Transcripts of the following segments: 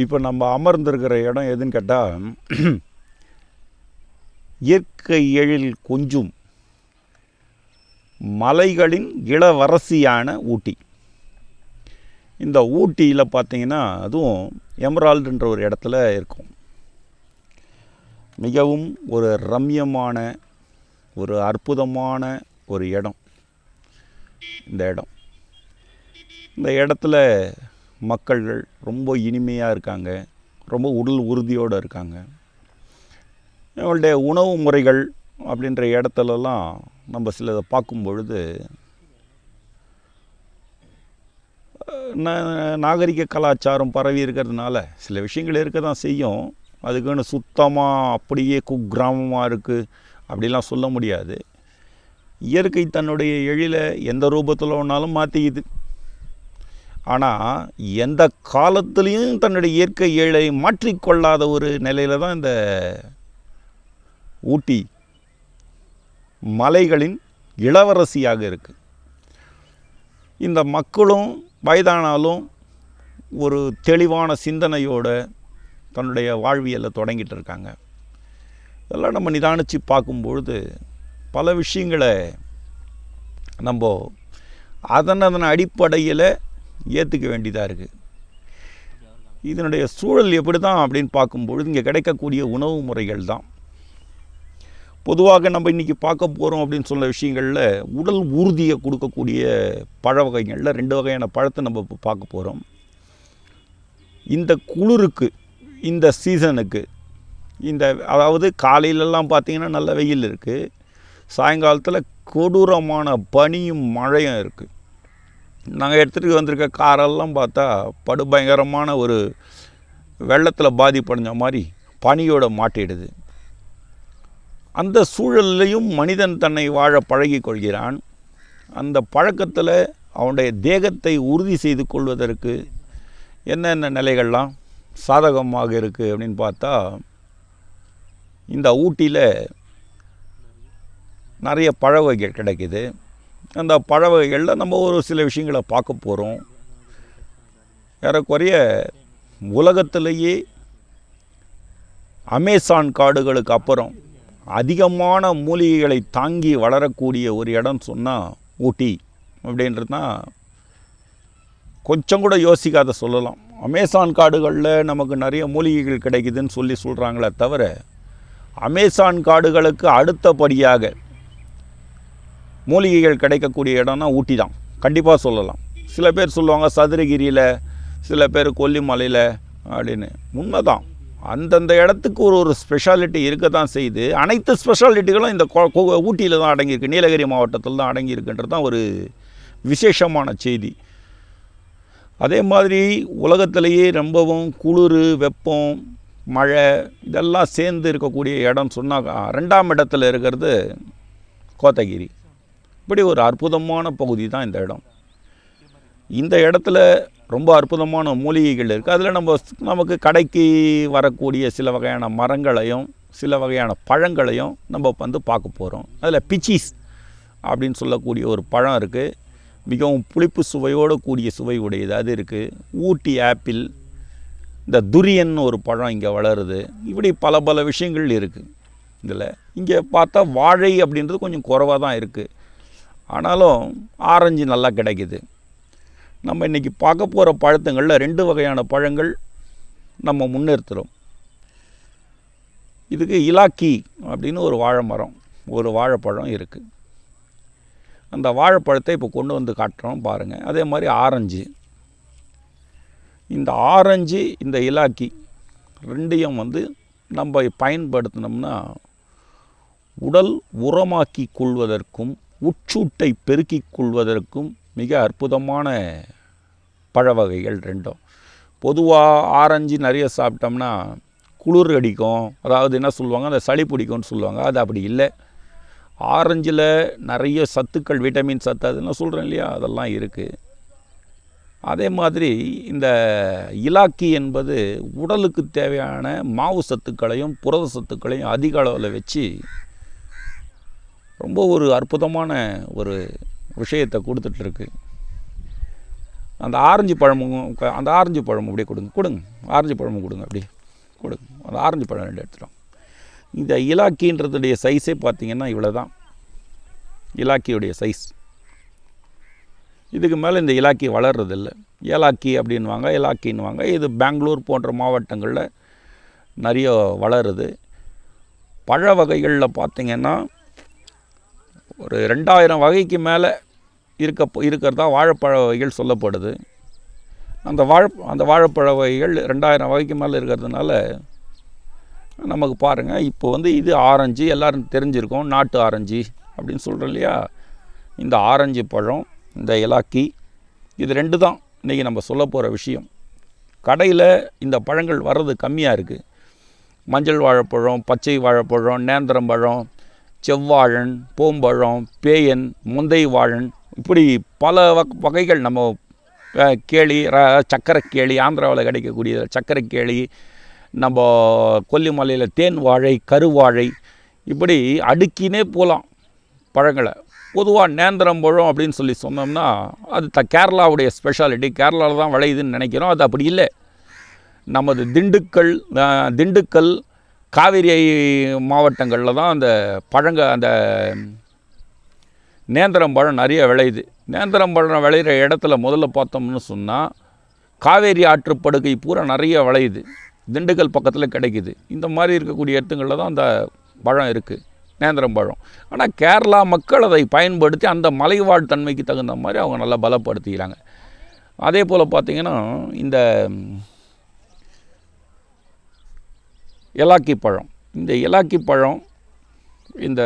இப்போ நம்ம அமர்ந்திருக்கிற இடம் எதுன்னு கேட்டால் இயற்கை எழில் கொஞ்சும் மலைகளின் இளவரசியான ஊட்டி. இந்த ஊட்டியில் பார்த்தீங்கன்னா அதுவும் எமரால்டுன்ற ஒரு இடத்துல இருக்கும். மிகவும் ஒரு ரம்யமான ஒரு அற்புதமான ஒரு இடம். இந்த இடம். இந்த இடத்துல மக்கள்கள் ரொம்ப இனிமையாக இருக்காங்க. ரொம்ப உடல் உறுதியோடு இருக்காங்க. அவளுடைய உணவு முறைகள் அப்படின்ற இடத்துலலாம் நம்ம சிலதை பார்க்கும் பொழுது நாகரிக கலாச்சாரம் பரவி இருக்கிறதுனால சில விஷயங்கள் இருக்க தான் செய்யும். அதுக்குன்னு சுத்தமாக அப்படியே குக்கிராமமாக இருக்குது அப்படிலாம் சொல்ல முடியாது. இயற்கை தன்னுடைய எழில எந்த ரூபத்தில் ஒன்றாலும் மாற்றிக்குது ஆனால் எந்த காலத்துலேயும் தன்னுடைய இயற்கை ஏழை மாற்றிக்கொள்ளாத ஒரு நிலையில தான் இந்த ஊட்டி மலைகளின் இளவரசியாக இருக்குது இந்த மக்களும் வயதானாலும் ஒரு தெளிவான சிந்தனையோட தன்னுடைய வாழ்வியலை தொடங்கிட்டு இருக்காங்க. இதெல்லாம் நம்ம நிதானித்து பார்க்கும்பொழுது பல விஷயங்களை நம்ம அதன் அதன் அடிப்படையில் ஏற்றுக்க வேண்டியதாக இருக்குது இதனுடைய சூழல் எப்படி தான் அப்படின்னு பார்க்கும்பொழுது இங்கே கிடைக்கக்கூடிய உணவு முறைகள் தான். பொதுவாக நம்ம இன்றைக்கி பார்க்க போகிறோம் அப்படின்னு சொல்ல விஷயங்களில் உடல் உறுதியை கொடுக்கக்கூடிய பழ வகைகளில் ரெண்டு வகையான பழத்தை நம்ம இப்போ பார்க்க போகிறோம் இந்த குளிருக்கு இந்த சீசனுக்கு இந்த அதாவது காலையிலலாம் பார்த்திங்கன்னா நல்ல வெயில் இருக்குது சாயங்காலத்தில் கொடூரமான பனியும் மழையும் இருக்குது நாங்கள் எடுத்துகிட்டு வந்திருக்க காரெல்லாம் பார்த்தா படுபயங்கரமான ஒரு வெள்ளத்தில் பாதிப்படைஞ்ச மாதிரி பனியோட மாட்டிடுது. அந்த சூழல்லையும் மனிதன் தன்னை வாழ பழகிக்கொள்கிறான் அந்த பழக்கத்தில் அவனுடைய தேகத்தை உறுதி செய்து கொள்வதற்கு என்னென்ன நிலைகள்லாம் சாதகமாக இருக்குது அப்படின்னு பார்த்தா இந்த ஊட்டியில் நிறைய பழ வகைகள் கிடைக்குது. அந்த பழ வகைகளில் நம்ம ஒரு சில விஷயங்களை பார்க்க போகிறோம் ஏறக்குறைய உலகத்திலேயே அமேசான் காடுகளுக்கு அப்புறம் அதிகமான மூலிகைகளை தாங்கி வளரக்கூடிய ஒரு இடம் சொன்னால் ஊட்டி அப்படின்றது தான் கொஞ்சம் கூட யோசிக்காத சொல்லலாம். அமேசான் காடுகளில் நமக்கு நிறைய மூலிகைகள் கிடைக்குதுன்னு சொல்லி சொல்கிறாங்களே தவிர அமேசான் காடுகளுக்கு அடுத்தபடியாக மூலிகைகள் கிடைக்கக்கூடிய இடம்னா ஊட்டி தான். கண்டிப்பாக சொல்லலாம். சில பேர் சொல்லுவாங்க சதுரகிரியில் சில பேர் கொல்லிமலையில் அப்படின்னு. உண்மை தான் அந்தந்த இடத்துக்கு ஒரு ஒரு ஸ்பெஷாலிட்டி இருக்க தான் செய்யுது. அனைத்து ஸ்பெஷாலிட்டிகளும் இந்த ஊட்டியில் தான் அடங்கியிருக்கு. நீலகிரி மாவட்டத்தில் தான் அடங்கியிருக்குன்றது தான் ஒரு விசேஷமான செய்தி. அதே மாதிரி உலகத்திலேயே ரொம்பவும் குளிர் வெப்பம் மழை இதெல்லாம் சேர்ந்து இருக்கக்கூடிய இடம் சொன்னாக்கா ரெண்டாம் இடத்துல இருக்கிறது கோத்தகிரி. இப்படி ஒரு அற்புதமான பகுதி தான் இந்த இடம். இந்த இடத்துல ரொம்ப அற்புதமான மூலிகைகள் இருக்குது அதில் நம்ம நமக்கு கடைக்கு வரக்கூடிய சில வகையான மரங்களையும் சில வகையான பழங்களையும் நம்ம வந்து பார்க்க போகிறோம் அதில் பிச்சிஸ் அப்படின்னு சொல்லக்கூடிய ஒரு பழம் இருக்குது மிகவும் புளிப்பு சுவையோடு கூடிய சுவை உடையது அது இருக்குது ஊட்டி ஆப்பிள் இந்த துரியன் ஒரு பழம் இங்கே வளருது. இப்படி பல பல விஷயங்கள் இருக்குது இதில் இங்கே பார்த்தா வாழை அப்படின்றது கொஞ்சம் குறைவாக தான் இருக்குது ஆனாலும் ஆரஞ்சு நல்லா கிடைக்குது. நம்ம இன்றைக்கி பார்க்க போகிற பழத்துங்களில் ரெண்டு வகையான பழங்கள் நம்ம முன்னிறுத்துகிறோம் இதுக்கு இலாக்கி அப்படின்னு ஒரு வாழை மரம் ஒரு வாழைப்பழம் இருக்குது அந்த வாழைப்பழத்தை இப்போ கொண்டு வந்து காட்டுறோம் பாருங்கள் அதே மாதிரி ஆரஞ்சு. இந்த ஆரஞ்சு இந்த இலாக்கி ரெண்டையும் வந்து நம்ம பயன்படுத்தினோம்னா உடல் உரமாக்கி கொள்வதற்கும் உச்சூட்டை பெருக்கிக் கொள்வதற்கும் மிக அற்புதமான பழ வகைகள் ரெண்டும். பொதுவாக ஆரஞ்சு நிறைய சாப்பிட்டோம்னா குளிர் அடிக்கும். அதாவது என்ன சொல்லுவாங்க? அந்த சளி பிடிக்கும்னு சொல்லுவாங்க. அது அப்படி இல்லை. ஆரஞ்சில் நிறைய சத்துக்கள் விட்டமின் சத்து அதெல்லாம் சொல்கிறேன் இல்லையா? அதெல்லாம் இருக்குது அதே மாதிரி இந்த இலாக்கி என்பது உடலுக்கு தேவையான மாவு சத்துக்களையும் புரத சத்துக்களையும் அதிக அளவில் வச்சு ரொம்ப ஒரு அற்புதமான ஒரு விஷயத்தை கொடுத்துட்ருக்கு. அந்த ஆரஞ்சு பழமும் அந்த ஆரஞ்சு பழமும் அப்படியே கொடுங்க கொடுங்க. ஆரஞ்சு பழமும் கொடுங்க அப்படியே கொடுங்க. அந்த ஆரஞ்சு பழம் ரெண்டு எடுத்துட்டோம். இந்த இலாக்கின்றதுடைய சைஸே பார்த்தீங்கன்னா இவ்வளோ தான் இலாக்கியுடைய சைஸ் இதுக்கு மேலே இந்த இலாக்கி வளர்றதில்ல. ஏலாக்கி அப்படின்வாங்க இலாக்கின்னுவாங்க. இது பெங்களூர் போன்ற மாவட்டங்களில் நிறைய வளருது. பழ வகைகளில் பார்த்திங்கன்னா ஒரு ரெண்டாயிரம் வகைக்கு மேலே இருக்க இருக்கிறதா வாழைப்பழ வகைகள் சொல்லப்படுது. அந்த வாழை அந்த வாழைப்பழ வகைகள் ரெண்டாயிரம் வகைக்கு மேலே இருக்கிறதுனால நமக்கு பாருங்கள் இப்போ வந்து இது ஆரஞ்சு எல்லோரும் தெரிஞ்சிருக்கோம் நாட்டு ஆரஞ்சு அப்படின்னு சொல்கிறோம் இல்லையா? இந்த ஆரஞ்சு பழம் இந்த இலாக்கி இது ரெண்டு தான் இன்றைக்கி நம்ம சொல்ல போகிற விஷயம். கடையில் இந்த பழங்கள் வர்றது கம்மியாக இருக்குது மஞ்சள் வாழைப்பழம் பச்சை வாழைப்பழம் நேந்திரம் பழம் செவ்வாழன் பூம்பழம் பேயன் முந்தை வாழன் இப்படி பல வகைகள் நம்ம கேளி ர சக்கரைக்கேளி ஆந்திராவில் கிடைக்கக்கூடிய சக்கரை கேளி நம்ம கொல்லிமலையில் தேன் வாழை கருவாழை இப்படி அடுக்கினே போகலாம் பழங்களை. பொதுவாக நேந்திரம் பழம் அப்படின்னு சொல்லி சொன்னோம்னா அது த கேரளாவுடைய ஸ்பெஷாலிட்டி கேரளாவில் தான் விளையுதுன்னு நினைக்கிறோம். அது அப்படி இல்லை. நமது திண்டுக்கல் திண்டுக்கல் காவிரி மாவட்டங்களில் தான் அந்த பழங்க அந்த நேந்திரம் பழம் நிறைய விளையுது. நேந்திரம் பழம் விளையிற இடத்துல முதல்ல பார்த்தோம்னு சொன்னால் காவேரி ஆற்றுப்படுகை பூரா நிறைய விளையுது. திண்டுக்கல் பக்கத்தில் கிடைக்குது. இந்த மாதிரி இருக்கக்கூடிய இடத்துங்களில் தான் அந்த பழம் இருக்குது நேந்திரம் பழம். ஆனால் கேரளா மக்கள் அதை பயன்படுத்தி அந்த மலைவாழ் தன்மைக்கு தகுந்த மாதிரி அவங்க நல்லா பலப்படுத்திக்கிறாங்க. அதே போல் பார்த்திங்கன்னா இந்த இலாக்கி பழம். இந்த இலாக்கி பழம் இந்த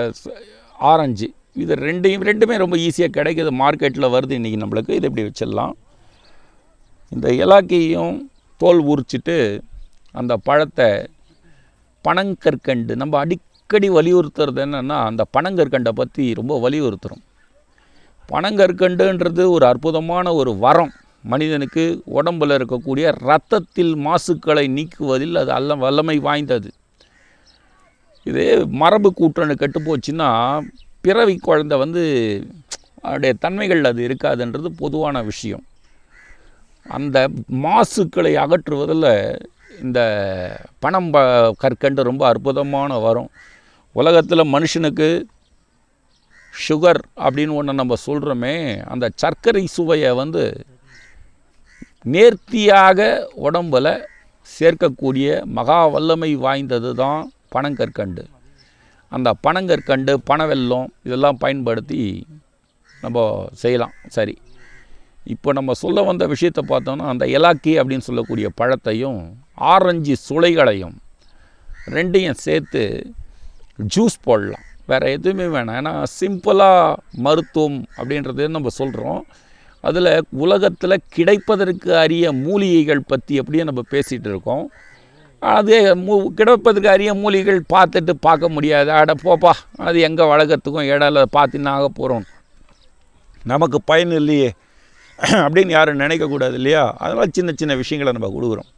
ஆரஞ்சு இது ரெண்டையும் ரெண்டுமே ரொம்ப ஈஸியாக கிடைக்குது. மார்க்கெட்டில் வருது இன்றைக்கி நம்மளுக்கு. இது இப்படி வச்சிடலாம். இந்த எலாக்கியும் தோல் உரிச்சிட்டு அந்த பழத்தை பனங்கற்கண்டு நம்ம அடிக்கடி வலியுறுத்துறது என்னென்னா அந்த பனங்கற்கண்டை பற்றி ரொம்ப வலியுறுத்துகிறோம் பனங்கற்கண்டுன்றது ஒரு அற்புதமான ஒரு வரம். மனிதனுக்கு உடம்பில் இருக்கக்கூடிய இரத்தத்தில் மாசுக்களை நீக்குவதில் அது அல்ல வல்லமை வாய்ந்தது. இதே மரபு கூட்டணு கெட்டு போச்சுன்னா பிறவி குழந்தை வந்து அதனுடைய தன்மைகள் அது இருக்காதுன்றது பொதுவான விஷயம். அந்த மாசுக்களை அகற்றுவதில் இந்த பணம் ப கற்கண்டு ரொம்ப அற்புதமான வரும். உலகத்தில் மனுஷனுக்கு சுகர் அப்படின்னு ஒன்று நம்ம சொல்கிறோமே அந்த சர்க்கரை சுவையை வந்து நேர்த்தியாக உடம்பில் சேர்க்கக்கூடிய மகா வல்லமை வாய்ந்தது தான் பனங்கற்கண்டு. அந்த பனங்கற்கண்டு பனவெல்லம் இதெல்லாம் பயன்படுத்தி நம்ம செய்யலாம். சரி. இப்போ நம்ம சொல்ல வந்த விஷயத்தை பார்த்தோம்னா அந்த எலாக்கி அப்படின்னு சொல்லக்கூடிய பழத்தையும் ஆரஞ்சு சுளைகளையும் ரெண்டையும் சேர்த்து ஜூஸ் போடலாம். வேறு எதுவுமே வேணாம். ஏன்னா சிம்பிளாக மருத்துவம் அப்படின்றது நம்ம சொல்கிறோம் அதில் உலகத்தில் கிடைப்பதற்கு அரிய மூலிகைகள் பற்றி எப்படியும் நம்ம பேசிகிட்டு இருக்கோம். அது மூ கிடைப்பதற்கு அரிய மூலிகைகள் பார்த்துட்டு பார்க்க முடியாது. அட போப்பா அது எங்கே வளர்க்குறதுக்கும் இடையில பார்த்து ஆக போகிறோம் நமக்கு பயன் இல்லையே. அப்படின்னு யாரும் நினைக்கக்கூடாது இல்லையா? அதனால் சின்ன சின்ன விஷயங்களை நம்ம கொடுக்குறோம்.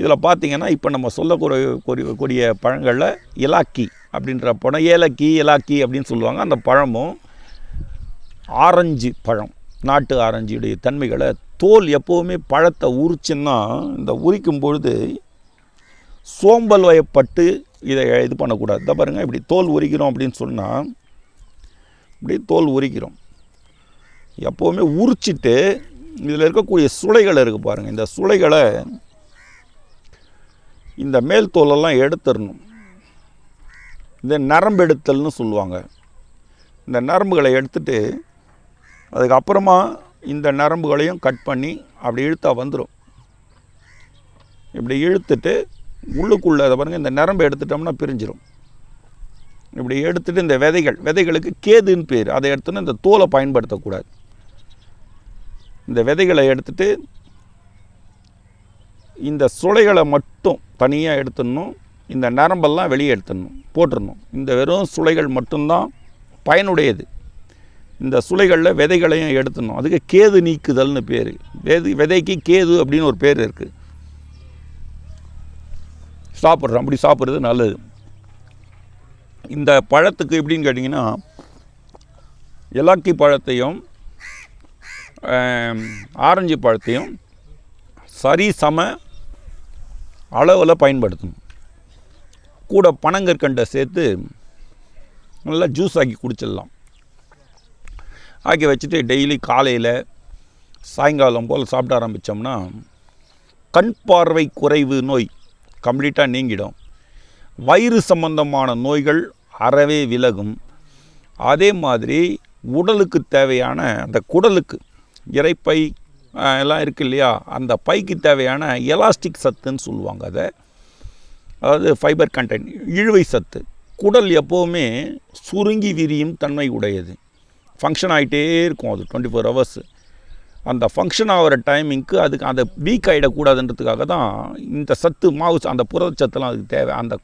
இதில் பார்த்திங்கன்னா இப்போ நம்ம சொல்லக்கூடிய கூடிய கூடிய பழங்களில் இலாக்கி அப்படின்ற பழம் ஏலக்கி இலாக்கி அப்படின்னு சொல்லுவாங்க. அந்த பழமும் ஆரஞ்சு பழம். நாட்டு ஆரஞ்சுடைய தன்மைகளை தோல் எப்போவுமே பழத்தை உரிச்சுன்னா இந்த உரிக்கும் பொழுது சோம்பல் வயப்பட்டு இதை இது பண்ணக்கூடாது. இதை பாருங்கள் இப்படி தோல் உரிக்கிறோம் அப்படின்னு சொன்னால் இப்படி தோல் உரிக்கிறோம். எப்போவுமே உரிச்சிட்டு இதில் இருக்கக்கூடிய சுளைகள் இருக்குது பாருங்கள் இந்த சுளைகளை இந்த மேல் தோலெல்லாம் எடுத்துடணும். இந்த நரம்பு எடுத்தல்னு சொல்லுவாங்க. இந்த நரம்புகளை எடுத்துகிட்டு அதுக்கப்புறமா இந்த நரம்புகளையும் கட் பண்ணி அப்படி இழுத்தா வந்துடும் இப்படி இழுத்துட்டு உள்ளுக்குள்ளே அதை பாருங்கள் இந்த நரம்பு எடுத்துட்டோம்னா பிரிஞ்சிடும் இப்படி எடுத்துட்டு இந்த விதைகள் விதைகளுக்கு கேதுன்னு பேர். அதை எடுத்துன்னு இந்த தோலை பயன்படுத்தக்கூடாது. இந்த விதைகளை எடுத்துட்டு இந்த சுளைகளை மட்டும் தனியாக எடுத்துடணும். இந்த நரம்பெல்லாம் வெளியே எடுத்துடணும் போட்டுடணும். இந்த வெறும் சுளைகள் மட்டும்தான் பயனுடையது. இந்த சுளைகளில் விதைகளையும் எடுத்துடணும். அதுக்கு கேது நீக்குதல்னு பேர். வேது விதைக்கு கேது அப்படின்னு ஒரு பேர் இருக்குது சாப்பிட்றோம். அப்படி சாப்பிட்றது நல்லது. இந்த பழத்துக்கு எப்படின்னு கேட்டிங்கன்னா இலக்கி பழத்தையும் ஆரஞ்சு பழத்தையும் சரி சம அளவில் பயன்படுத்தணும். கூட பனங்கற்கண்டை சேர்த்து நல்லா ஜூஸ் ஆக்கி குடிச்சிடலாம். ஆக்கி வச்சுட்டு டெய்லி காலையில் சாயங்காலம் போல் சாப்பிட ஆரம்பித்தோம்னா கண் பார்வை குறைவு நோய் கம்ப்ளீட்டாக நீங்கிடும். வயிறு சம்பந்தமான நோய்கள் அறவே விலகும். அதே மாதிரி உடலுக்கு தேவையான அந்த குடலுக்கு இறைப்பை எல்லாம் இருக்கு இல்லையா? அந்த பைக்கு தேவையான எலாஸ்டிக் சத்துன்னு சொல்லுவாங்க அதை. அதாவது ஃபைபர் கண்டென்ட் இழுவை சத்து. குடல் எப்போவுமே சுருங்கி விரியும் தன்மை உடையது. ஃபங்க்ஷன் ஆகிட்டே இருக்கும் அது டுவெண்ட்டி ஃபோர் ஹவர்ஸ் அந்த ஃபங்க்ஷன் ஆகிற டைமிங்க்கு அதுக்கு அந்த வீக் ஆகிடக்கூடாதுன்றதுக்காக தான் இந்த சத்து மாவு ச- அந்த புரதச்சத்துலாம் அதுக்கு தேவை. அந்த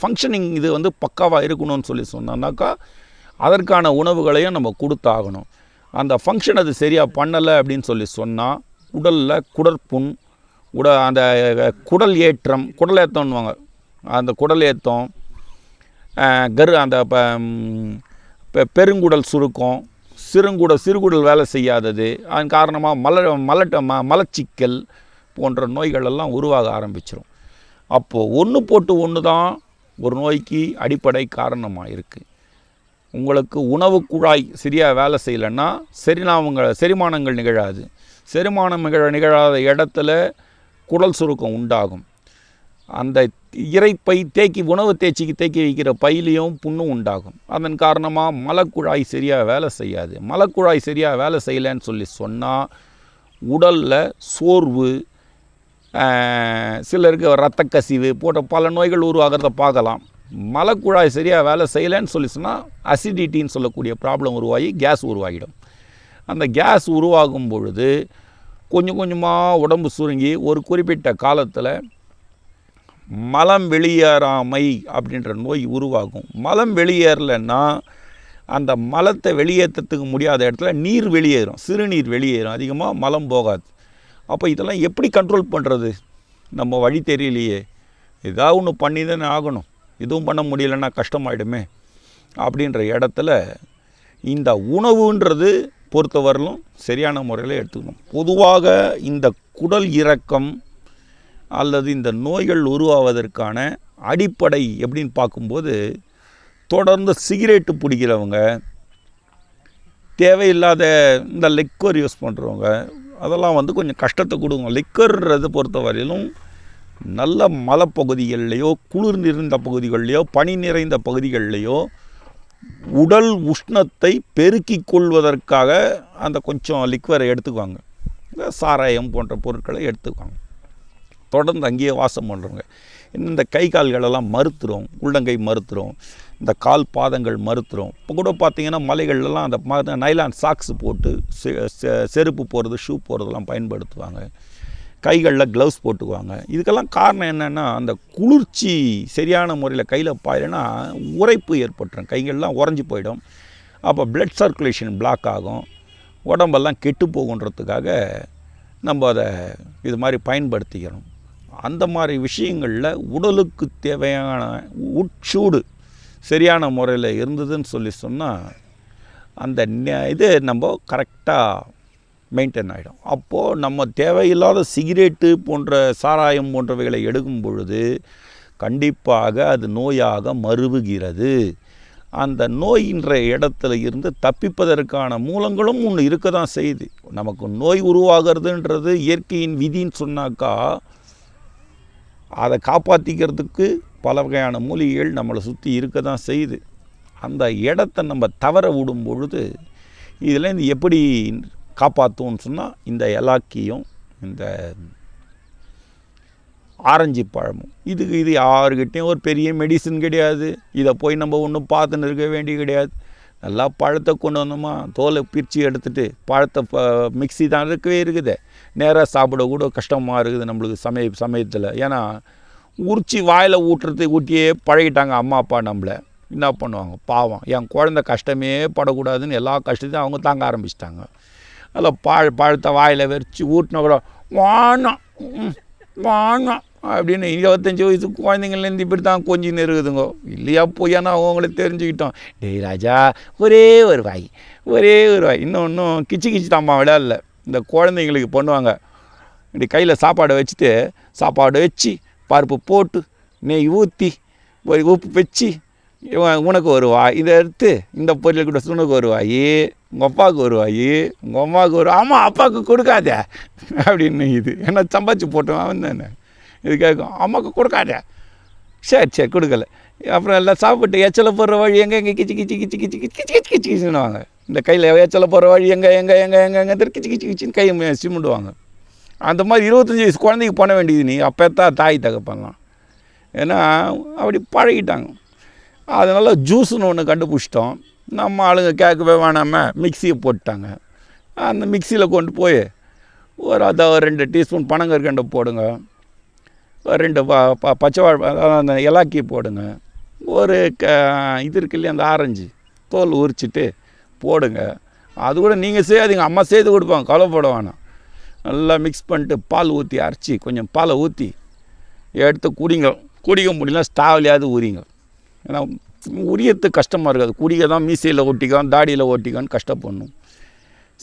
ஃபங்க்ஷனிங் இது வந்து பக்காவாக இருக்கணும்னு சொல்லி சொன்னோம்னாக்கா அதற்கான உணவுகளையும் நம்ம கொடுத்தாகணும். அந்த ஃபங்க்ஷன் அது சரியாக பண்ணலை அப்படின்னு சொல்லி சொன்னால் உடலில் குடற்புண் உட அந்த குடல் ஏற்றம் குடல் ஏற்றம்னுவாங்க அந்த குடல் ஏற்றம் கரு அந்த ப- பெ- பெருங்குடல் சுருக்கம் சிறுங்குடல் சிறுகுடல் வேலை செய்யாதது. அதன் காரணமாக மல மலட்ட ம மலச்சிக்கல் போன்ற நோய்கள் எல்லாம் உருவாக ஆரம்பிச்சிடும் அப்போது ஒன்று போட்டு ஒன்று தான் ஒரு நோய்க்கு அடிப்படை காரணமாக இருக்குது உங்களுக்கு உணவு குழாய் சரியாக வேலை செய்யலைன்னா செரிநாமங்கள் செரிமானங்கள் நிகழாது. செரிமானம் நிகழ நிகழாத இடத்துல குடல் சுருக்கம் உண்டாகும். அந்த இறைப்பை தேக்கி உணவு தேய்ச்சிக்கு தேக்கி வைக்கிற பையிலையும் புண்ணும் உண்டாகும். அதன் காரணமாக மலக்குழாய் சரியாக வேலை செய்யாது. மலக்குழாய் சரியாக வேலை செய்யலைன்னு சொல்லி சொன்னால் உடலில் சோர்வு சிலருக்கு இரத்த கசிவு போன்ற பல நோய்கள் உருவாகிறத பார்க்கலாம். மலக்குழாய் சரியாக வேலை செய்யலைன்னு சொல்லி சொன்னால் அசிடிட்டின்னு சொல்லக்கூடிய ப்ராப்ளம் உருவாகி கேஸ் உருவாகிடும். அந்த கேஸ் உருவாகும் பொழுது கொஞ்சம் கொஞ்சமாக உடம்பு சுருங்கி ஒரு குறிப்பிட்ட காலத்தில் மலம் வெளியேறாமை அப்படின்ற நோய் உருவாகும். மலம் வெளியேறலைன்னா அந்த மலத்தை வெளியேற்றத்துக்கு முடியாத இடத்துல நீர் வெளியேறும். சிறுநீர் வெளியேறும். அதிகமாக மலம் போகாது. அப்போ இதெல்லாம் எப்படி கண்ட்ரோல் பண்ணுறது நம்ம வழி தெரியலையே. ஏதாவது ஒன்று பண்ணி தானே ஆகணும். எதுவும் பண்ண முடியலன்னா கஷ்டமாயிடுமே. அப்படின்ற இடத்துல இந்த உணவுன்றது பொறுத்தவரையிலும் சரியான முறையில் எடுத்துக்கணும். பொதுவாக இந்த குடல் இறக்கம் அல்லது இந்த நோய்கள் உருவாவதற்கான அடிப்படை எப்படின்னு பார்க்கும்போது தொடர்ந்து சிகரெட்டு பிடிக்கிறவங்க தேவையில்லாத இந்த லிக்கர் யூஸ் பண்ணுறவங்க அதெல்லாம் வந்து கொஞ்சம் கஷ்டத்தை கொடுங்க. லிக்கர்ன்றதை பொறுத்த வரையிலும் நல்ல மலைப்பகுதிகள்லையோ குளிர் நிறைந்த பகுதிகள்லையோ பனி நிறைந்த பகுதிகள்லையோ உடல் உஷ்ணத்தை பெருக்கிக் கொள்வதற்காக அந்த கொஞ்சம் லிக்வரை எடுத்துக்குவாங்க. சாராயம் போன்ற பொருட்களை எடுத்துக்குவாங்க. தொடர்ந்து அங்கேயே வாசம் பண்ணுறவங்க. இந்த கை கால்களெல்லாம் மறுத்துரும் உள்ளங்கை மறுத்துரும் இந்த கால் பாதங்கள் மறுத்துரும். இப்போ கூட பார்த்திங்கன்னா மலைகள்லாம் அந்த ம- நைலான் சாக்ஸ் போட்டு செ- செ- செருப்பு போடுறது ஷூ போடுறதெல்லாம் பயன்படுத்துவாங்க. கைகளில் க்ளவுஸ் போட்டுக்குவாங்க. இதுக்கெல்லாம் காரணம் என்னென்னா அந்த குளிர்ச்சி சரியான முறையில் கையில் பாயிலனா உரைப்பு ஏற்பட்டுரும். கைகள்லாம் உறைஞ்சி போயிடும். அப்போ பிளட் சர்க்குலேஷன் பிளாக் ஆகும். உடம்பெல்லாம் கெட்டு போகுன்றதுக்காக நம்ம அதை இது மாதிரி பயன்படுத்திக்கிறோம். அந்த மாதிரி விஷயங்களில் உடலுக்கு தேவையான உட்சூடு சரியான முறையில் இருந்ததுன்னு சொல்லி சொன்னால் அந்த இது நம்ம கரெக்டாக மெயின்டைன் ஆகிடும் அப்போது நம்ம தேவையில்லாத சிகரெட்டு போன்ற சாராயம் போன்றவைகளை எடுக்கும் பொழுது கண்டிப்பாக அது நோயாக மருவுகிறது. அந்த நோயின்ற இடத்துல இருந்து தப்பிப்பதற்கான மூலங்களும் ஒன்று இருக்க தான் செய்யுது. நமக்கு நோய் உருவாகிறதுன்றது இயற்கையின் விதின்னு சொன்னாக்கா அதை காப்பாற்றிக்கிறதுக்கு பல வகையான மூலிகைகள் நம்மளை சுற்றி இருக்க தான் செய்யுது. அந்த இடத்த நம்ம தவற விடும் பொழுது இதுலேருந்து எப்படி காப்பாற்றுவோம்னு சொன்னால் இந்த எலாக்கியும் இந்த ஆரஞ்சு பழமும். இதுக்கு இது யாருக்கிட்டேயும் ஒரு பெரிய மெடிசன் கிடையாது. இதை போய் நம்ம ஒன்றும் பார்த்துன்னு இருக்க வேண்டிய கிடையாது. நல்லா பழத்தை கொண்டு வந்தோமா? தோலை பிரித்து எடுத்துட்டு பழத்தை ப மிக்ஸி தான் இருக்கவே இருக்குது. நேராக சாப்பிட கூட கஷ்டமாக இருக்குது நம்மளுக்கு சமய சமயத்தில். ஏன்னா உரிச்சி வாயில் ஊட்டுறது ஊட்டியே பழகிட்டாங்க அம்மா அப்பா நம்மளை. என்ன பண்ணுவாங்க? பாவம். என் குழந்த கஷ்டமே படக்கூடாதுன்னு எல்லா கஷ்டத்தையும் அவங்க தாங்க ஆரம்பிச்சிட்டாங்க. அதில் பாழ் பழத்தை வாயில் வெறிச்சு ஊட்டின கூட வானம் ம், வானம் அப்படின்னு இருபத்தஞ்சி வயசு குழந்தைங்கள்லேருந்து இப்படி தான் கொஞ்சம் இருக்குதுங்க இல்லையா பொய்யானா அவங்கள தெரிஞ்சுக்கிட்டோம் டேய் ராஜா ஒரே ஒரு வாய் ஒரே ஒரு வாய். இன்னும் இன்னும் கிச்சு கிச்சு தாம்மா விளையாடல இந்த குழந்தைங்களுக்கு பண்ணுவாங்க. இப்படி கையில் சாப்பாடை வச்சுட்டு சாப்பாடு வச்சு பருப்பு போட்டு நெய் ஊற்றி ஒரு உப்பு வச்சு உனக்கு ஒரு வாய். இதை எடுத்து இந்த பொரியல் கூட உனக்கு ஒரு வாய் உங்கள் அப்பாவுக்கு ஒரு வாய் உங்கள் அம்மாவுக்கு ஒரு ஆமாம் அப்பாவுக்கு கொடுக்காத. அப்படின்னு இது. என்ன சம்பாதிச்சு போட்டோம் அவன் தானே. இது கேட்கும் அம்மாவுக்கு கொடுக்காத. சரி சரி கொடுக்கல. அப்புறம் எல்லாம் சாப்பிட்டு எச்சல போடுற வழி எங்கே எங்கே? கிச்சி கிச்சி கிச்சி கிச்சி கிச்சி கிச்சி கிச்சி கிச்சி கிச்சின்னுவாங்க இந்த கையில் எச்சல போடுற வழி எங்கே எங்கே எங்கே எங்கே எங்கே? கிச்சி கிச்சி கிச்சின்னு கையை சிமிடுவாங்க அந்த மாதிரி இருபத்தஞ்சி வயசு குழந்தைக்கு பண்ண வேண்டியது நீ. அப்போ தான் தாய் தகப்பன்லாம். ஏன்னா அப்படி பழகிட்டாங்க. அதனால் ஜூஸுன்னு ஒன்று கண்டுபிடிச்சிட்டோம். நம்ம ஆளுங்க கேட்கவே வேணாமல் மிக்சியை போட்டுட்டாங்க. அந்த மிக்சியில் கொண்டு போய் ஒரு அதை ஒரு ரெண்டு டீஸ்பூன் பனங்கற்கண்டை போடுங்க. ரெண்டு ப ப பச்சை அந்த இலாக்கி போடுங்க. ஒரு க இது இருக்கு இல்லையா அந்த ஆரஞ்சு. தோல் உரிச்சிட்டு போடுங்க. அது கூட நீங்கள் செய்யாதீங்க. அம்மா செய்து கொடுப்பாங்க. கவலைப்பட வேணாம். நல்லா மிக்ஸ் பண்ணிட்டு பால் ஊற்றி அரைச்சி கொஞ்சம் பாலை ஊற்றி எடுத்து குடிங்க. குடிக்க முடியல ஸ்டாவ்லையாவது உரிங்க. ஏன்னா உரியத்து கஷ்டமாக இருக்காது. குடிக்க தான் மீசையில் ஒட்டிக்கான் தாடியில் ஒட்டிக்கான்னு கஷ்டப்படணும்.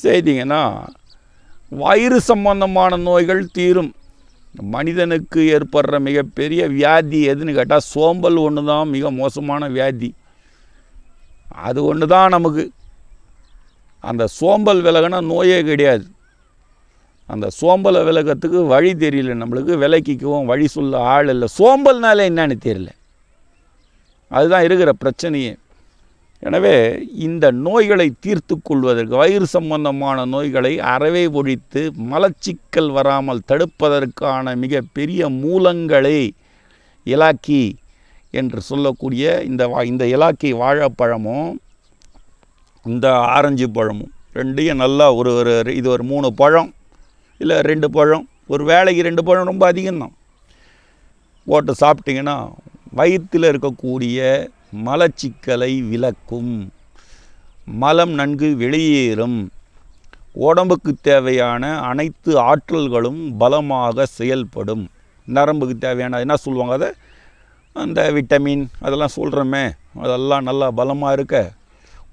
செய்தீங்கன்னா வயிறு சம்பந்தமான நோய்கள் தீரும். மனிதனுக்கு ஏற்படுற மிகப்பெரிய வியாதி எதுன்னு கேட்டால் சோம்பல் ஒன்று தான் மிக மோசமான வியாதி. அது ஒன்று தான் நமக்கு. அந்த சோம்பல் விலகுனா நோயே கிடையாது. அந்த சோம்பலை விலகத்துக்கு வழி தெரியல நம்மளுக்கு விலக்கிக்கவும் வழி சொல்ல ஆள் இல்லை. சோம்பல்னாலே என்னன்னு தெரியல. அதுதான் இருக்கிற பிரச்சனையே. எனவே இந்த நோய்களை தீர்த்து கொள்வதற்கு வயிறு சம்பந்தமான நோய்களை அறவே ஒழித்து மலச்சிக்கல் வராமல் தடுப்பதற்கான மிக பெரிய மூலங்களை இலாக்கி என்று சொல்லக்கூடிய இந்த வா இந்த இலாக்கி வாழைப்பழமும் இந்த ஆரஞ்சு பழமும் ரெண்டையும் நல்லா ஒரு ஒரு இது ஒரு மூணு பழம் இல்லை ரெண்டு பழம் ஒரு வேலைக்கு ரெண்டு பழம் ரொம்ப அதிகம்தான். போட்டு சாப்பிட்டிங்கன்னா வயிற்றில் இருக்கக்கூடிய மலச்சிக்கலை விளக்கும். மலம் நன்கு வெளியேறும். உடம்புக்கு தேவையான அனைத்து ஆற்றல்களும் பலமாக செயல்படும். நரம்புக்கு தேவையான என்ன சொல்லுவாங்க அதை? அந்த விட்டமின் அதெல்லாம் சொல்கிறோமே அதெல்லாம் நல்லா பலமாக இருக்க.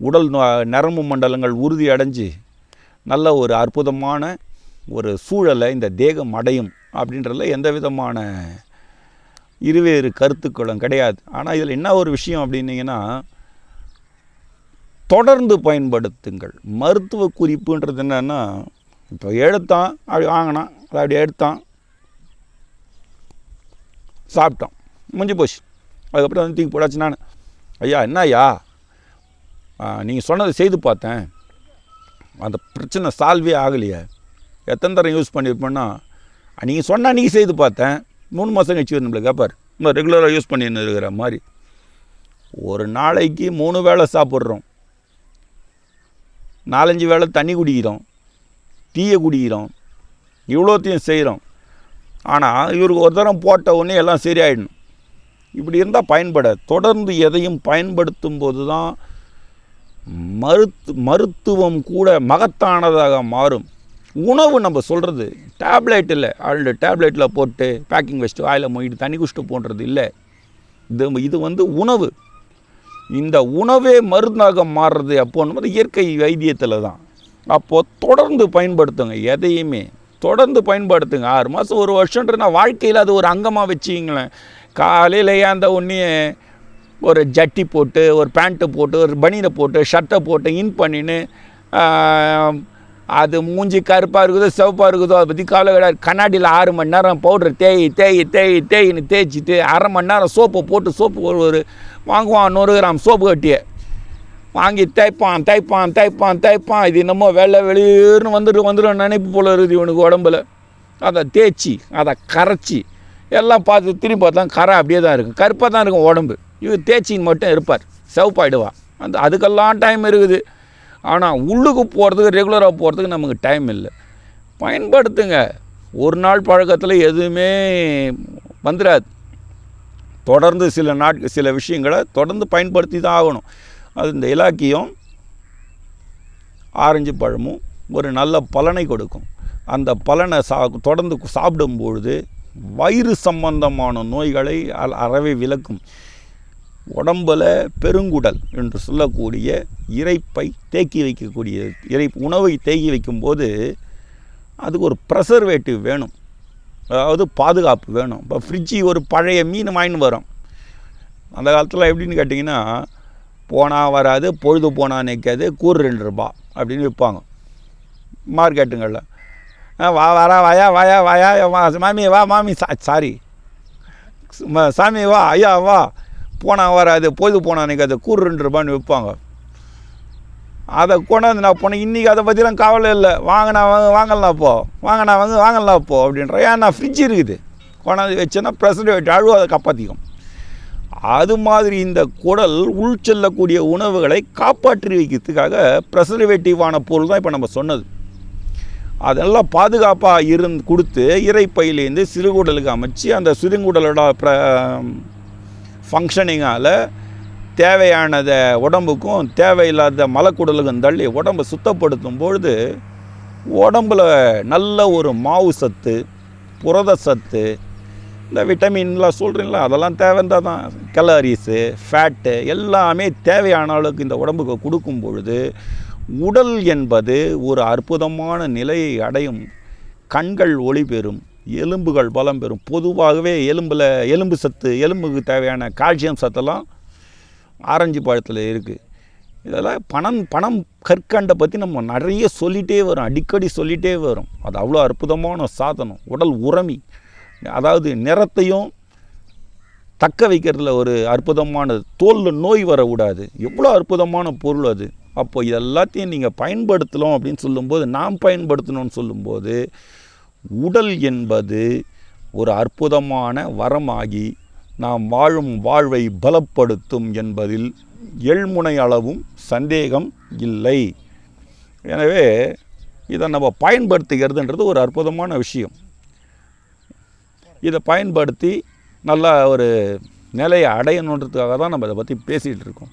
உடல் நரம்பு மண்டலங்கள் உறுதி அடைஞ்சு நல்ல ஒரு அற்புதமான ஒரு சூழலை இந்த தேகம் அடையும் அப்படின்றதுல எந்த விதமான இருவேறு கருத்துக்களும் கிடையாது. ஆனால் இதில் என்ன ஒரு விஷயம் அப்படின்னீங்கன்னா தொடர்ந்து பயன்படுத்துங்கள். மருத்துவ குறிப்புன்றது என்னென்னா இப்போ எடுத்தான் அப்படி வாங்கினான் அதை அப்படி எடுத்தான் சாப்பிட்டோம் முடிஞ்சு போச்சு. அதுக்கப்புறம் வந்து தூக்கி போடாச்சு நான். ஐயா என்ன ஐயா? நீங்கள் சொன்னதை செய்து பார்த்தேன். அந்த பிரச்சனை சால்வே ஆகலையே. எத்தனை தரம் யூஸ் பண்ணியிருப்பேன்னா நீங்கள் சொன்ன அன்றைக்கி செய்து பார்த்தேன். மூணு மாதம் கழிச்சு நம்மளை கேட்பார் நம்ம ரெகுலராக யூஸ் பண்ணின்னு இருக்கிற மாதிரி. ஒரு நாளைக்கு மூணு வேளை சாப்பிட்றோம். நாலஞ்சு வேளை தண்ணி குடிக்கிறோம். டீயை குடிக்கிறோம். இவ்வளோத்தையும் செய்கிறோம். ஆனால் இவருக்கு ஒரு தரம் போட்ட உடனே எல்லாம் சரியாயிடணும். இப்படி இருந்தால் பயன்பட தொடர்ந்து எதையும் பயன்படுத்தும் போது தான் மருத்து மருத்துவம் கூட மகத்தானதாக மாறும். உணவு நம்ம சொல்கிறது டேப்லெட் இல்லை. ரெண்டு டேப்லெட்டில் போட்டு பேக்கிங் வச்சுட்டு வாயில் மொயிட்டு தண்ணி குடிச்சிட்டு போன்றது இல்லை. இது இது வந்து உணவு. இந்த உணவே மருந்தாக மாறுறது அப்போன்னு இயற்கை வைத்தியத்தில் தான். அப்போது தொடர்ந்து பயன்படுத்துங்க எதையுமே. தொடர்ந்து பயன்படுத்துங்க. ஆறு மாதம் ஒரு வருஷன்றனா நான் வாழ்க்கையில் அது ஒரு அங்கமாக வச்சிங்களேன் காலையில் ஏந்த உடனே ஒரு ஜட்டி போட்டு ஒரு பேண்ட்டு போட்டு ஒரு பனியனை போட்டு ஷர்ட்டை போட்டு இன் பண்ணின்னு அது மூஞ்சி கருப்பாக இருக்குதோ சிவப்பாக இருக்குதோ அதை பற்றி கவலை கிடையாது. கண்ணாடியில் ஆறு மணி நேரம் பவுடர் தேய் தேய் தேய் தேயின்னு தேய்ச்சிட்டு அரை மணி நேரம் சோப்பை போட்டு சோப்பு ஒரு ஒரு வாங்குவான் நூறு கிராம் சோப்பு கட்டியை. வாங்கி தேய்ப்பான் தேய்ப்பான் தேய்ப்பான் தேய்ப்பான். இது என்னமோ வெள்ளை வெளியேறுனு வந்துட்டு வந்துடும் நினைப்பு போல இருக்குது இவனுக்கு உடம்புல. அதை தேய்ச்சி அதை கரைச்சி எல்லாம் பார்த்து திரும்பி பார்த்தா கரை அப்படியே தான் இருக்கும். கருப்பாக தான் இருக்கும் உடம்பு. இவர் தேய்ச்சின்னு மட்டும் இருப்பார். சிவப்பாயிடுவான். அந்த அதுக்கெல்லாம் டைம் இருக்குது. ஆனால் உள்ளுக்கு போகிறதுக்கு ரெகுலராக போகிறதுக்கு நமக்கு டைம் இல்லை. பயன்படுத்துங்க. ஒரு நாள் பழக்கத்தில் எதுவுமே வந்துடாது தொடர்ந்து சில நாட்கள் சில விஷயங்களை தொடர்ந்து பயன்படுத்தி தான் ஆகணும். அது இந்த இலாக்கியம் ஆரஞ்சு பழமும் ஒரு நல்ல பலனை கொடுக்கும். அந்த பலனை சா தொடர்ந்து சாப்பிடும் பொழுது வயிறு சம்பந்தமான நோய்களை அ- அறவே விளக்கும். உடம்பில் பெருங்குடல் என்று சொல்லக்கூடிய இறைப்பை தேக்கி வைக்கக்கூடிய இறை உணவை தேக்கி வைக்கும்போது அதுக்கு ஒரு ப்ரெசர்வேட்டிவ் வேணும். அதாவது பாதுகாப்பு வேணும். இப்போ ஃப்ரிட்ஜி ஒரு பழைய மீன் வாங்கின்னு வரும். அந்த காலத்தில் எப்படின்னு கேட்டிங்கன்னா போனால் வராது பொழுது போனால் நிற்காது கூறு ரெண்டு ரூபா அப்படின்னு விற்பாங்க. மார்க்கெட்டுங்களில். வா வரா வாயா வாயா வாயா மாமி வா மாமி சா சாரி. சாமி வா ஐயா வா. போனால் வராது பொழுது போனால் நிற்காது கூறு ரெண்டு ரூபான்னு விற்பாங்க அதை கொண்டாந்து நான் போனேன். இன்றைக்கி அதை பற்றிலாம் கவலை இல்லை. வாங்கினா வாங்க வாங்கலாம் போ. வாங்கினா வாங்க வாங்கலாம் போ அப்படின்ற. ஏன்னா ஃப்ரிட்ஜ் இருக்குது. கொண்டாந்து வச்சேன்னா ப்ரெசர்வேட் அழுவு அதை காப்பாற்றிக்கும் அது மாதிரி இந்த குடல் உள் செல்லக்கூடிய உணவுகளை காப்பாற்றி வைக்கிறதுக்காக ப்ரெசர்வேட்டிவான பொருள் தான் இப்போ நம்ம சொன்னது. அதெல்லாம் பாதுகாப்பாக இருந்து கொடுத்து இறைப்பையிலேருந்து சிறுகுடலுக்கு அமைச்சு அந்த சிறுகுடலோட ப்ர ஃபங்க்ஷனிங்கால் தேவையானதை உடம்புக்கும் தேவையில்லாத மலக்குடலுக்கும் தள்ளி உடம்பை சுத்தப்படுத்தும் பொழுது உடம்பில் நல்ல ஒரு மாவு சத்து புரத சத்து இந்த விட்டமின்லாம் சொல்கிறீங்களா அதெல்லாம் தேவைந்தா தான். கலரிஸு ஃபேட்டு எல்லாமே தேவையான அளவுக்கு இந்த உடம்புக்கு கொடுக்கும் பொழுது உடல் என்பது ஒரு அற்புதமான நிலையை அடையும். கண்கள் ஒளி பெறும். எலும்புகள் பலம் பெறும். பொதுவாகவே எலும்பில் எலும்பு சத்து எலும்புக்கு தேவையான கால்சியம் சத்தெல்லாம் ஆரஞ்சு பழத்தில் இருக்குது இதெல்லாம் பணம் பணம் கற்கண்டை பற்றி நம்ம நிறைய சொல்லிகிட்டே வரும். அடிக்கடி சொல்லிகிட்டே வரும். அது அவ்வளோ அற்புதமான சாதனம். உடல் உரமி அதாவது நிறத்தையும் தக்க வைக்கிறதுல ஒரு அற்புதமானது தோலில் நோய் வரக்கூடாது. எவ்வளோ அற்புதமான பொருள் அது. அப்போ இது எல்லாத்தையும் நீங்கள் பயன்படுத்தலாம் அப்படின்னு சொல்லும்போது நாம் பயன்படுத்தணும்னு சொல்லும்போது உடல் என்பது ஒரு அற்புதமான வரமாகி நாம் வாழும் வாழ்வை பலப்படுத்தும் என்பதில் எள்முனை அளவும் சந்தேகம் இல்லை. எனவே இதை நம்ம பயன்படுத்துகிறதுன்றது ஒரு அற்புதமான விஷயம். இதை பயன்படுத்தி நல்லா ஒரு நிலையை அடையணுன்றதுக்காக தான் நம்ம இதை பற்றி பேசிகிட்டு இருக்கோம்.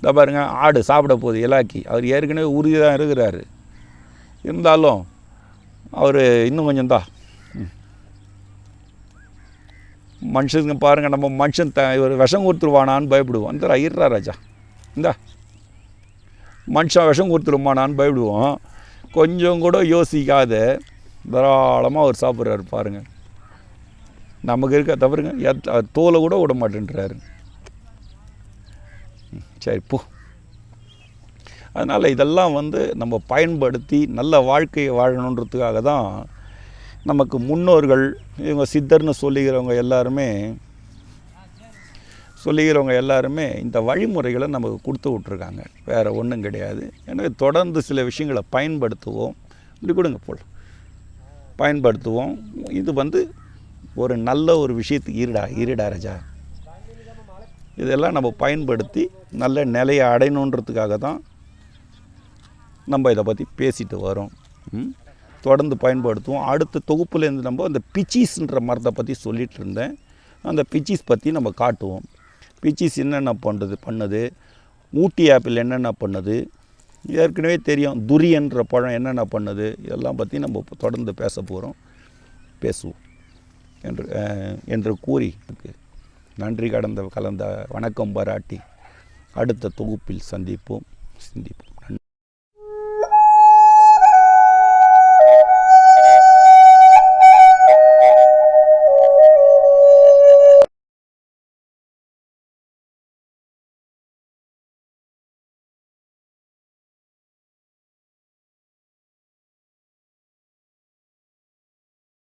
இதை பாருங்க ஆடு சாப்பிட போகுது இலாக்கி. அவர் ஏற்கனவே உறுதி தான் இருக்கிறாரு. இருந்தாலும் அவர் இன்னும் கொஞ்சம் தான் மனுஷனுங்க பாருங்கள் நம்ம மனுஷன் த இவர் விஷம் கொடுத்துருவானான்னு பயப்படுவோம். இந்த இருறா ராஜா. இந்தா. மனுஷன் விஷம் கொடுத்துருமானான்னு பயப்படுவோம். கொஞ்சம் கூட யோசிக்காத. தாராளமாக அவர் சாப்பிட்றாரு பாருங்கள் நமக்கு இருக்க தவறுங்க. எத் தோலை கூட விட மாட்டேன்றாரு. ம், சரி போ. அதனால் இதெல்லாம் வந்து நம்ம பயன்படுத்தி நல்ல வாழ்க்கையை வாழணுன்றதுக்காக தான் நமக்கு முன்னோர்கள் இவங்க சித்தர்னு சொல்லிக்கிறவங்க எல்லாருமே சொல்லிக்கிறவங்க எல்லாருமே இந்த வழிமுறைகளை நமக்கு கொடுத்து விட்ருக்காங்க வேறு ஒன்றும் கிடையாது. எனவே தொடர்ந்து சில விஷயங்களை பயன்படுத்துவோம். இப்படி கொடுங்க போல். பயன்படுத்துவோம். இது வந்து ஒரு நல்ல ஒரு விஷயத்துக்கு ஈடா ஈரிடா ராஜா. இதெல்லாம் நம்ம பயன்படுத்தி நல்ல நிலையை அடையணுன்றதுக்காக தான் நம்ம இதை பற்றி பேசிட்டு வரோம். தொடர்ந்து பயன்படுத்துவோம். அடுத்த தொகுப்புலேருந்து நம்ம அந்த பிச்சீஸ்ன்ற மரத்தை பற்றி சொல்லிகிட்டு இருந்தேன். அந்த பிச்சீஸ் பற்றி நம்ம காட்டுவோம். பிச்சீஸ் என்னென்ன பண்ணுறது பண்ணுது? ஊட்டி ஆப்பிள் என்னென்ன பண்ணுது? ஏற்கனவே தெரியும் துரியன்ற பழம் என்னென்ன பண்ணுது? இதெல்லாம் பற்றி நம்ம தொடர்ந்து பேச போகிறோம் பேசுவோம். என்று என்று கூறி நன்றி கடந்த கலந்த வணக்கம் பாராட்டி அடுத்த தொகுப்பில் சந்திப்போம். சிந்திப்போம்.